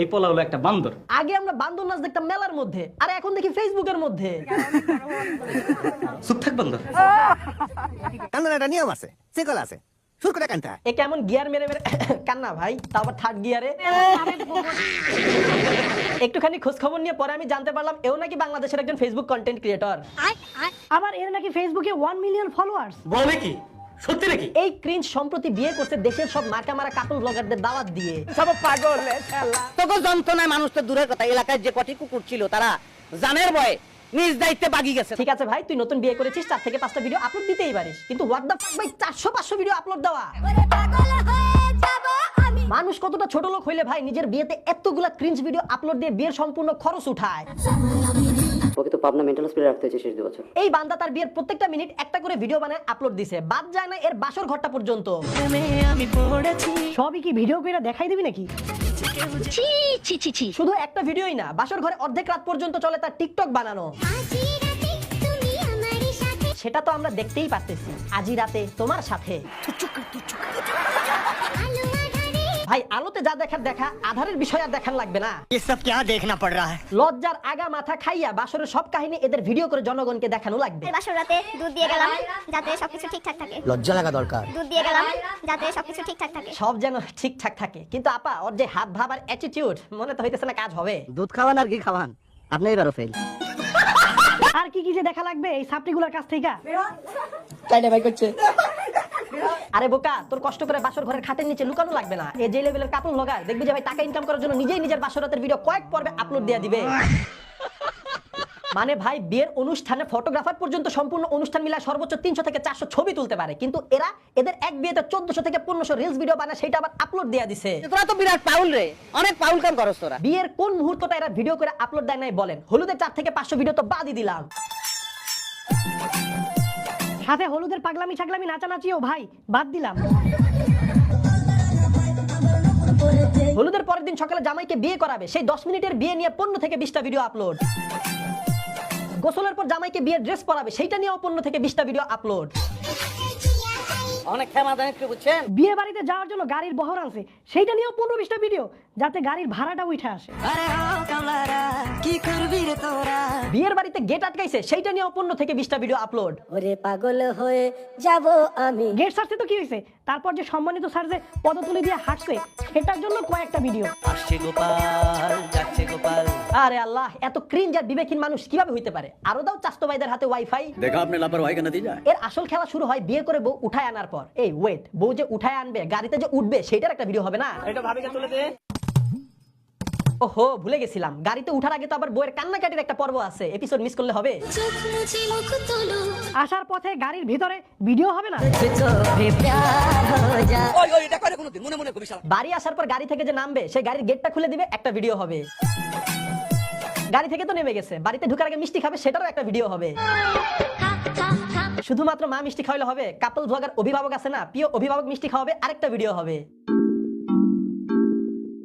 এই পোলা হলো একটা বান্দর। আগে আমরা বান্দর নাচ দেখতাম মেলার মধ্যে আর এখন দেখি ফেসবুকের মধ্যে। চুপ থাক বান্দর। একটা নিয়ম আছে সেকল আছে সুর করে কান্তা। এ কেমন গিয়ার মেরে মেরে কান্না ভাই তারপর থার্ড গিয়ারে? একটুখানি খোঁজ খবর নিয়ে পরে আমি জানতে পারলাম এও নাকি বাংলাদেশের একজন ফেসবুক কন্টেন্ট ক্রিয়েটর আবার এর নাকি ফেসবুকে ওয়ান মিলিয়ন ফলোয়ার্স বলে কি? সত্যি নাকি? এই ক্রিঞ্জ সম্প্রতি বিয়ে করছে দেশের সব মার্কা মারা কার্টুন ব্লগারদের দাওয়াত দিয়ে। তোকে যন্ত্রণায় মানুষ তো দূরের কথা এলাকায় যে কটি কুকুর ছিল তারা জানের ভয়ে নিজ দায়িত্বে বাগি গেছে। ঠিক আছে ভাই তুই নতুন বিয়ে করেছিস চার থেকে পাঁচটা ভিডিও আপলোড দিতেই পারিস। কিন্তু হোয়াট দ্য ভাই চারশো পাঁচশো ভিডিও আপলোড দেওয়া। মানুষ কতটা ছোট লোক হইলে ভাই নিজের বিয়েতে এতগুলা ক্রিঞ্জ ভিডিও আপলোড দিয়ে বিয়ের সম্পূর্ণ খরচ উঠায়। ওকে তো পাবনা মেন্টাল হসপিটালে রাখতে হয়েছে শেষ দু বছর এই বান্দা তার বিয়ের প্রত্যেকটা মিনিট একটা করে ভিডিও বানায় আপলোড দিছে। বাদ যায় না এর বাসর ঘরটা পর্যন্ত। সবই কি ভিডিও করে দেখাই দিবি নাকি? ছি ছি শুধু একটা ভিডিওই না বাসর ঘরে অর্ধেক রাত পর্যন্ত চলে তার টিকটক বানানো। সেটা তো আমরা দেখতেই পারতেছি। আজি রাতে তোমার সাথে। ভাই আলোতে যা দেখার দেখা আধারের বিষয় আর দেখার লাগবে না ये सब क्या देखना पड़ रहा है লজ্জার আগা মাথা খাইয়া বাসরের সব কাহিনী এদের ভিডিও করে জনগণকে দেখানো লাগবে বাসর রাতে দুধ দিয়ে গেলাম যাতে সবকিছু ঠিকঠাক থাকে লজ্জা লাগা দরকার দুধ দিয়ে গেলাম যাতে সবকিছু ঠিকঠাক থাকে সব যেন ঠিকঠাক থাকে কিন্তু আপা ওর যে হাত ভাব আর অ্যাটিটিউড মনে তো হইতেছে না কাজ হবে দুধ খাওয়ান আর কি খাওয়ান আপনি এবারও ফেল আর কি কি যে দেখা লাগবে এই সাপটিগুলোর কাছ থেকে আরে বোকা তোর কষ্ট করে বাসর ঘরের খাটের নিচে লুকানো লাগবে না। এই যে লেভেলের কাপড় লগায় দেখবি যে ভাই টাকা ইনকাম করার জন্য নিজেই নিজের বাসরাতের ভিডিও কয়েক পর্বে আপলোড দিয়ে দিবে। মানে ভাই বিয়ের অনুষ্ঠানে ফটোগ্রাফার পর্যন্ত সম্পূর্ণ অনুষ্ঠান মিলায় সর্বোচ্চ তিনশো থেকে চারশো ছবি তুলতে পারে। কিন্তু এরা এদের এক বিয়েতে চোদ্দশো থেকে পনেরোশো রিলস ভিডিও বানায় সেটা আবার আপলোড দেওয়া দিছে। তোরা তো বিরাট পাউল রে। অনেক পাউল কাম করস তোরা। বিয়ের কোন মুহূর্তটা এরা ভিডিও করে আপলোড দেয় নাই বলেন? হলুদের চার থেকে পাঁচশো ভিডিও তো বাদই দিলাম। সাথে হলুদের পাগলামি ছাগলামি নাচানাচিও ভাই, বাদ দিলাম। হলুদের পরের দিন সকালে জামাইকে বিয়ে করাবে, সেই দশ মিনিটের বিয়ে নিয়ে পনেরো থেকে বিশটা ভিডিও আপলোড গোসলের পর জামাইকে বিয়ের ড্রেস পরাবে, সেইটা নিয়েও পনেরো থেকে বিশটা ভিডিও আপলোড বিয়ে বাড়িতে যাওয়ার জন্য গাড়ির বহর সেইটা নিয়েও পনেরো বিশটা ভিডিও যাতে গাড়ির ভাড়াটা উঠে আসে। কি করবি রে তোরা? বিয়ের বাড়িতে গেট আটকাইছে সেইটা থেকে বিশটা ভিডিও আপলোড ওরে পাগল হয়ে যাব আমি। গেট তো কি হয়েছে? তারপর যে সম্মানিত স্যার যে পদতুলি দিয়ে হাঁটছে সেটার জন্য কয়েকটা ভিডিও আসছে গোপাল যাচ্ছে গোপাল। আরে আল্লাহ এত ক্রিম আর বিবেকহীন মানুষ কীভাবে হইতে পারে? আরও দাও চাস্তবাইদের হাতে ওয়াইফাই দেখা আপনি কেন এর আসল খেলা শুরু হয় বিয়ে করে বউ উঠায় আনার পর। এই ওয়েট বউ যে উঠায় আনবে গাড়িতে যে উঠবে সেটার একটা ভিডিও হবে না? এটা ভাবিকে তুলে দে। ওহো ভুলে গেছিলাম। গাড়িতে উঠার আগে তো আবার বউয়ের কান্নাকাটির একটা পর্ব আছে। এপিসোড মিস করলে হবে? আসার পথে গাড়ির ভিতরে ভিডিও হবে না? বাড়ি আসার পর গাড়ি থেকে যে নামবে সেই গাড়ির গেটটা খুলে দিবে একটা ভিডিও হবে। গাড়ি থেকে তো নেমে গেছে। বাড়িতে ঢুকার আগে মিষ্টি খাবে, সেটারও একটা ভিডিও হবে। শুধুমাত্র মা মিষ্টি খাওয়াইলে হবে কাপল ব্লগার অভিভাবক আছে না, প্রিয় অভিভাবক মিষ্টি খাওয়াবে, আরেকটা ভিডিও হবে।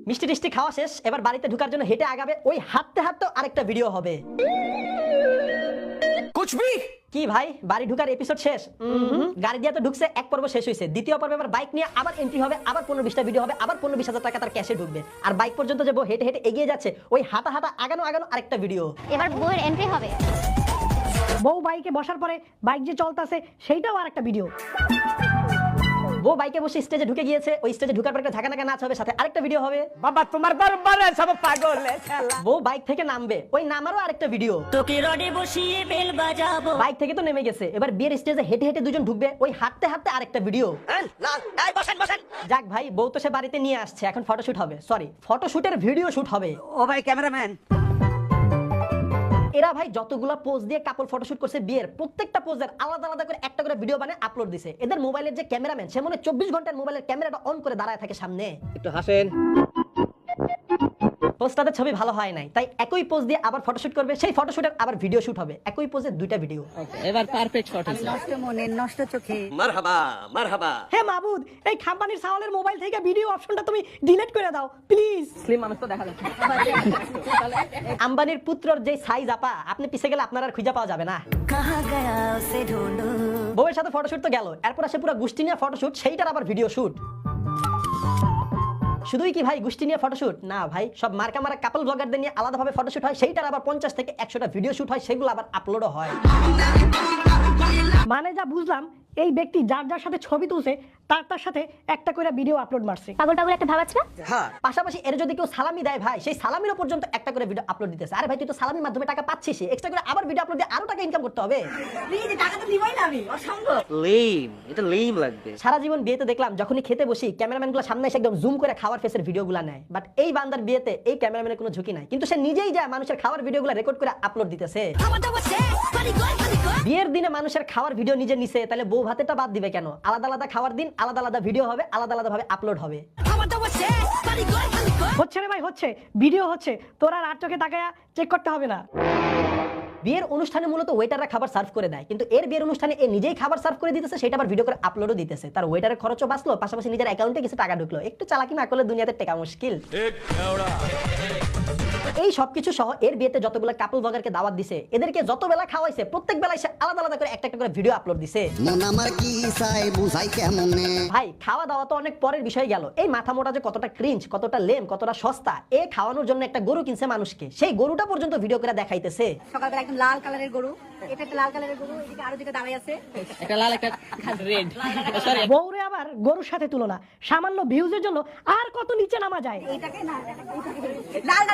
মিষ্টি টিষ্টি খাওয়া শেষ, এবার বাড়িতে ঢুকার জন্য হেঁটে আগাবে, ওই হাঁটতে হাঁটতে আরেকটা ভিডিও হবে। ভি কি ভাই? বাড়ি ঢুকার এপিসোড শেষ। গাড়ি দিয়ে তো ঢুকছে এক পর্ব শেষ হয়েছে দ্বিতীয় পর্বে আবার বাইক নিয়ে আবার এন্ট্রি হবে আবার পনেরো বিশটা ভিডিও হবে আবার পনেরো বিশ হাজার টাকা তার ক্যাশে ঢুকবে। আর বাইক পর্যন্ত যে বউ হেঁটে হেঁটে এগিয়ে যাচ্ছে ওই হাঁটা হাঁটা আগানো আগানো আরেকটা ভিডিও এবার বউয়ের এন্ট্রি হবে। বউ বাইকে বসার পরে বাইক যে চলতেছে সেইটাও আর একটা ভিডিও বউ বাইকে বসে স্টেজে ঢুকে গিয়েছে। ওই স্টেজে ঢুকার পর একটা ঝাঁকা নাকা নাচ হবে সাথে আরেকটা ভিডিও হবে। বাবা তোমার দরবারে সব পাগল বউ বাইক থেকে নামবে। ওই নামারও আরেকটা ভিডিও তোকে রডে বসিয়ে বেল বাজাবো। বাইক থেকে তো নেমে গেছে। এবার বিয়ের স্টেজে হেঁটে হেঁটে দুজন ঢুকবে। ওই হাঁটতে হাঁটতে আরেকটা ভিডিও বসেন বসেন। যাক ভাই বউ তো সে বাড়িতে নিয়ে আসছে। এখন ফটোশুট হবে। সরি ফটোশুটের ভিডিও শুট হবে। ও ভাই ক্যামেরাম্যান। এরা ভাই যতগুলা পোজ দিয়ে কাপড় ফটোশুট করছে বিয়ের, প্রত্যেকটা পোজের আলাদা আলাদা করে একটা করে ভিডিও বানিয়ে আপলোড দিছে। এদের মোবাইলের যে ক্যামেরাম্যান সে মনে চব্বিশ ঘণ্টার মোবাইলের ক্যামেরাটা অন করে দাঁড়ায় থাকে সামনে। একটু হাসেন। পোস্টারের ছবি ভালো হয় নাই। তাই একই পোজ দিয়ে আবার ফটোশুট করবে সেই ফটোশুট আবার ভিডিও শুট হবে। একই পোজে দুইটা ভিডিও এবার পারফেক্ট শট হয়েছে নষ্ট মনে নষ্ট চোখে। মারহাবা মারহাবা। হে মাবুদ এই খাম্পানির সাওয়ালের মোবাইল থেকে ভিডিও অপশনটা তুমি ডিলিট করে দাও প্লিজ স্লিম মানুষ তো দেখা যাচ্ছে। আম্বানির পুত্রর যে সাইজ আপা আপনি পিছে গেলে আপনার আর খুঁজে পাওয়া যাবে না। বউয়ের সাথে ফটোশুট তো গেল এরপর আসে পুরো গুষ্টি নিয়ে ফটোশুট সেইটার আবার ভিডিও শুট শুধুই কি ভাই গোষ্ঠী নিয়ে ফটোশুট না ভাই সব মার্কা মারা কাপল ব্লগারদের নিয়ে আলাদাভাবে ফটোশুট হয় সেইটার আবার পঞ্চাশ থেকে একশোটা ভিডিও শুট হয় সেগুলো আবার আপলোডও হয়। মানে যা বুঝলাম এই ব্যক্তি যার যার সাথে ছবি তুলছে তার তার সাথে একটা করে ভিডিও আপলোড মারছে। পাগল পাগল একটা ভাব আছে না? পাশাপাশি এর যদি কেউ সালামি দেয় ভাই সেই সালামিরও পর্যন্ত একটা করে ভিডিও আপলোড দিতেছে। আরে ভাই তুই তো সালামির মাধ্যমে টাকা পাচ্ছিস এক্সট্রা করে আবার ভিডিও আপলোড দিয়ে আরও টাকা ইনকাম করতে হবে। লেম এটা লেম লাগবে। সারা জীবন বিয়েতে দেখলাম যখনই খেতে বসি ক্যামেরাম্যানগুলো সামনে এসে একদম জুম করে খাওয়ার ফেসের ভিডিওগুলো নেয়। বাট এই বান্দার বিয়েতে এই ক্যামেরাম্যানের কোনো ঝুঁকি নাই। কিন্তু সে নিজেই যায় মানুষের খাওয়ার ভিডিওগুলো রেকর্ড করে আপলোড দিতেছে। বিয়ের দিনে মানুষের খাওয়ার ভিডিও নিজে নিছে তাহলে বউ ভাতেটা বাদ দিবে কেন? আলাদা আলাদা খাওয়ার দিন আলাদা আলাদা ভিডিও হবে আলাদা আলাদা ভাবে আপলোড হবে। হচ্ছে রে ভাই হচ্ছে। ভিডিও হচ্ছে। তোরা আর চোখে তাকায়া চেক করতে হবে না। বিয়ের অনুষ্ঠানে মূলত ওয়েটাররা খাবার সার্ভ করে দেয় কিন্তু এর বিয়ের অনুষ্ঠানে এ নিজেই খাবার সার্ভ করে দিতেছে সেটা আবার ভিডিও করে আপলোডও দিতেছে। তার ওয়েটারের খরচও বাঁচলো পাশাপাশি নিজের অ্যাকাউন্টে কিছু টাকা ঢুকলো। একটু চালাকি না করলে দুনিয়াতে টেকা মুশকিল। এই সবকিছু সহ এর বিয়েতে যতগুলো কাপল ব্লগারকে দাওয়াত দিছে এদেরকে যত বেলা খাওয়াইছে প্রত্যেক বেলায় সে আলাদা আলাদা করে একটা একটা করে ভিডিও আপলোড দিছে। আমার কি চাই বুঝাই কেমনে? ভাই খাওয়া দাওয়া তো অনেক পরের বিষয় গেল। এই মাথা মোটা যে কতটা ক্রিঞ্জ কতটা লেম কতটা সস্তা এ খাওয়ানোর জন্য একটা গরু কিনছে মানুষকে। সেই গরুটা পর্যন্ত ভিডিও করে দেখাইতেছে। সকালবেলা লাল কালারের গরু। এটা একটা লাল কালারের গরু এদিকে আরও দিকে দাঁড়াই আছে। একটা লাল একটা রেড বউরে আবার গরুর সাথে তুলনা। সামান্য ভিউজের জন্য আর কত নিচে নামা যায়? এটাকে না লাল না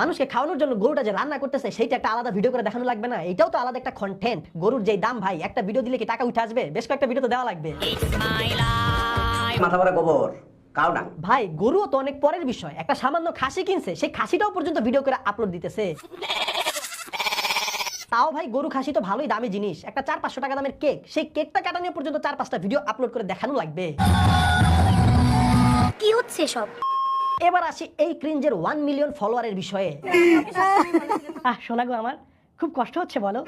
মানুষকে খাওয়ানোর জন্য গরুটা যে রান্না করতেছে সেইটা একটা আলাদা ভিডিও করে দেখানো লাগবে না? এটাও তো আলাদা একটা কন্টেন্ট গরুর যে দাম ভাই একটা ভিডিও দিলে কি টাকা উঠে আসবে? বেশ কয়েকটা ভিডিও তো দেওয়া লাগবে। মাথা ভরা গোবর ভাই গরুও তো অনেক পরের বিষয়। একটা সামান্য খাসি কিনছে সেই খাসিটাও পর্যন্ত ভিডিও করে আপলোড দিতেছে। তাও ভাই গরু খাসি তো ভালোই দামি জিনিস। একটা চার পাঁচশো টাকা দামের কেক। সেই কেকটা কাটানো পর্যন্ত চার পাঁচটা ভিডিও আপলোড করে দেখানো লাগবে। কি হচ্ছে সব এবার আসি এই ক্রিঞ্জের ওয়ান মিলিয়ন ফলোয়ারের বিষয়ে। আহ শোনা গো আমার খুব কষ্ট হচ্ছে বলো।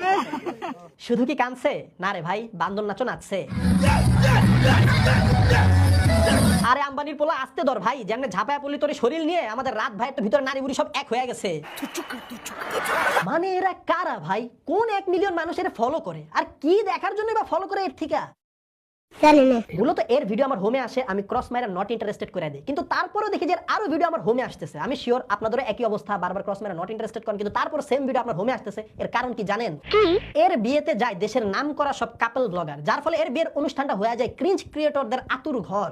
শুধু কি কানছে না রে ভাই বান্দর নাচো নাচছে। আরে আম্বানির পোলা আসতে ধর ভাই। যেমন ঝাপায়া পড়লি তোর শরীর নিয়ে আমাদের রাত ভাই তো ভিতরে নারী বুড়ি সব এক হয়ে গেছে। মানে এরা কারা ভাই? কোন এক মিলিয়ন মানুষ মানুষের ফলো করে? আর কি দেখার জন্য বা ফলো করে এর থেকে? জানি না। মূলত এর ভিডিও আমার হোমে আসে আমি ক্রস মাইরা নট ইন্টারেস্টেড করে দিই। কিন্তু তারপরেও দেখি যে আরও ভিডিও আমার হোমে আসতেছে। আমি শিওর আপনাদেরও একই অবস্থা বারবার ক্রস মাইরা নট ইন্টারেস্টেড করেন কিন্তু তারপর সেম ভিডিও আপনার হোমে আসতেছে। এর কারণ কি জানেন? এর বিয়েতে যায় দেশের নাম করা সব কাপল ব্লগার যার ফলে এর বিয়ের অনুষ্ঠানটা হয়ে যায় ক্রিঞ্জ ক্রিয়েটরদের আতুর ঘর।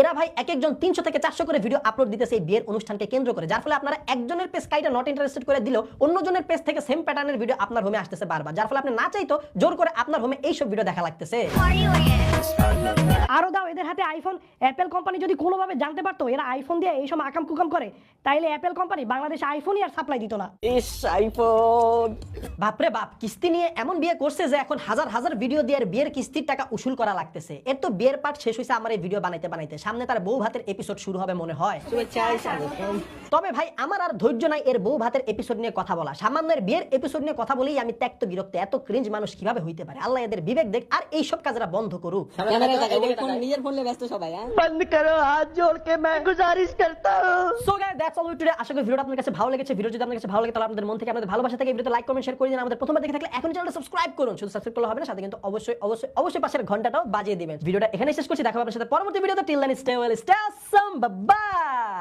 এরা ভাই এক একজন তিনশো থেকে চারশো করে ভিডিও আপলোড দিতেছে এই বিয়ের অনুষ্ঠানকে কেন্দ্র করে, যার ফলে আপনারা একজনের পেজ কাইটা নট ইন্টারেস্টেড করে দিলেও অন্যজনের পেজ থেকে সেম প্যাটার্নের ভিডিও আপনার হোমে আসতেছে বারবার। যার ফলে আপনি না চাইতো জোর করে আপনার হোমে এইসব ভিডিও দেখা লাগতেছে। আরও দাও এদের হাতে আইফোন অ্যাপেল কোম্পানি যদি কোনোভাবে জানতে পারতো এরা আইফোন দিয়ে এইসব আকাম কুকাম করে তাইলে অ্যাপেল কোম্পানি বাংলাদেশে আইফোনই আর সাপ্লাই দিত না। ইস আইফোন বাপরে বাপ কিস্তি নিয়ে এমন বিয়ে করছে যে এখন হাজার হাজার ভিডিও দিয়ে এর বিয়ের কিস্তির টাকা উসুল করা লাগতেছে। এর তো বিয়ের পার্ট শেষ হয়েছে আমার এই ভিডিও বানাইতে বানাইতে। সামনে তার বউ ভাতের এপিসোড শুরু হবে মনে হয়। তবে ভাই আমার আর ধৈর্য নাই এর বউ ভাতের এপিসোড নিয়ে কথা বলা। সামান্য এর বিয়ের এপিসোড নিয়ে কথা বলেই আমি ত্যক্ত বিরক্ত। এত ক্রিঞ্জ মানুষ কীভাবে হইতে পারে? আল্লাহ এদের বিবেক দেখ আর এইসব কাজরা বন্ধ করুক। নিজের ফোনে ব্যস্ত সবাই হ্যাঁ? So guys that's all today আশা করি ভিডিওটা আপনাদের কাছে ভালো লেগেছে। ভিডিও যদি আপনাদের কাছে ভালো লাগে তাহলে আপনাদের মন থেকে আপনাদের ভালোবাসা থেকে ভিডিওতে লাইক কমেন্ট শেয়ার করে দিন। আমাদের প্রথমবার দেখে থাকলে এখন চ্যানেলটা সাবস্ক্রাইব করুন। শুধু সাবস্ক্রাইব করলে হবে না সাথে কিন্তু অবশ্যই অবশ্যই অবশ্যই পাশের ঘন্টাটাও বাজিয়ে দিবেন। ভিডিওটা এখানে শেষ করছি। দেখা হবে আপনার সাথে পরবর্তী video till then stay well stay awesome bye